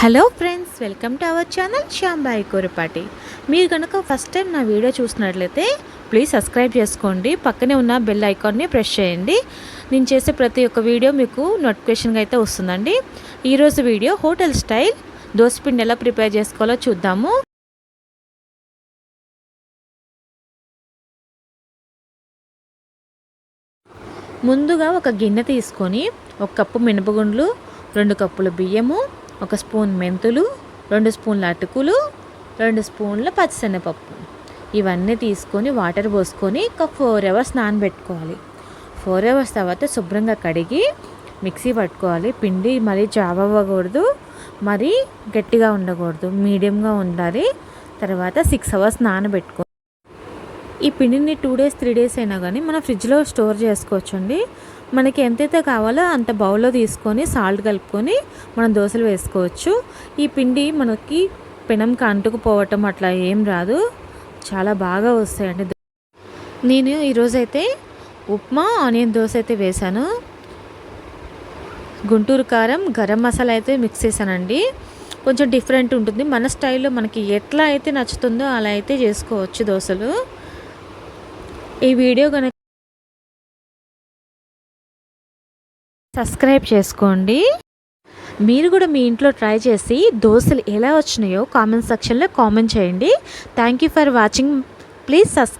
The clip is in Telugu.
Hello friends welcome to our channel Shyambai Koripati. మీరు కనుక ఫస్ట్ టైం నా వీడియో చూసినట్లయితే ప్లీజ్ సబ్స్క్రైబ్ చేసుకోండి. పక్కనే ఉన్న బెల్ ఐకాన్ని ప్రెస్ చేయండి. నేను చేసే ప్రతి ఒక్క వీడియో మీకు నోటిఫికేషన్గా అయితే వస్తుందండి. ఈరోజు వీడియో హోటల్ స్టైల్ దోసపిండి ఎలా ప్రిపేర్ చేసుకోవాలో చూద్దాము. ముందుగా ఒక గిన్నె తీసుకొని ఒక కప్పు మినపగుండ్లు రెండు కప్పుల బియ్యము ఒక స్పూన్ మెంతులు రెండు స్పూన్ల అటుకులు రెండు స్పూన్ల పచ్చిశనగపప్పు. ఇవన్నీ తీసుకొని వాటర్ పోసుకొని ఒక ఫోర్ అవర్స్ నానబెట్టుకోవాలి. ఫోర్ అవర్స్ తర్వాత శుభ్రంగా కడిగి మిక్సీ పట్టుకోవాలి. పిండి మరీ జాబ్ అవ్వకూడదు మరీ గట్టిగా ఉండకూడదు. మీడియంగా ఉండాలి. తర్వాత సిక్స్ అవర్స్ నానబెట్టుకో ఈ పిండిని టూ డేస్ త్రీ డేస్ అయినా కానీ మనం ఫ్రిడ్జ్లో స్టోర్ చేసుకోవచ్చండి. మనకి ఎంతైతే కావాలో అంత బౌల్లో తీసుకొని సాల్ట్ కలుపుకొని మనం దోశలు వేసుకోవచ్చు. ఈ పిండి మనకి పెనంకి అంటుకుపోవటం అట్లా ఏం రాదు. చాలా బాగా వస్తాయండి. నేను ఈరోజైతే ఉప్మా ఆనియన్ దోశ అయితే వేశాను. గుంటూరు కారం గరం మసాలా అయితే మిక్స్ చేశానండి. కొంచెం డిఫరెంట్ ఉంటుంది. మన స్టైల్లో మనకి ఎట్లా అయితే నచ్చుతుందో అలా అయితే చేసుకోవచ్చు దోశలు. ఈ వీడియో కనుక సబ్స్క్రైబ్ చేసుకోండి. మీరు కూడా మీ ఇంట్లో ట్రై చేసి దోశలు ఎలా వచ్చినాయో కామెంట్ సెక్షన్లో కామెంట్ చేయండి. Thank you for watching please subscribe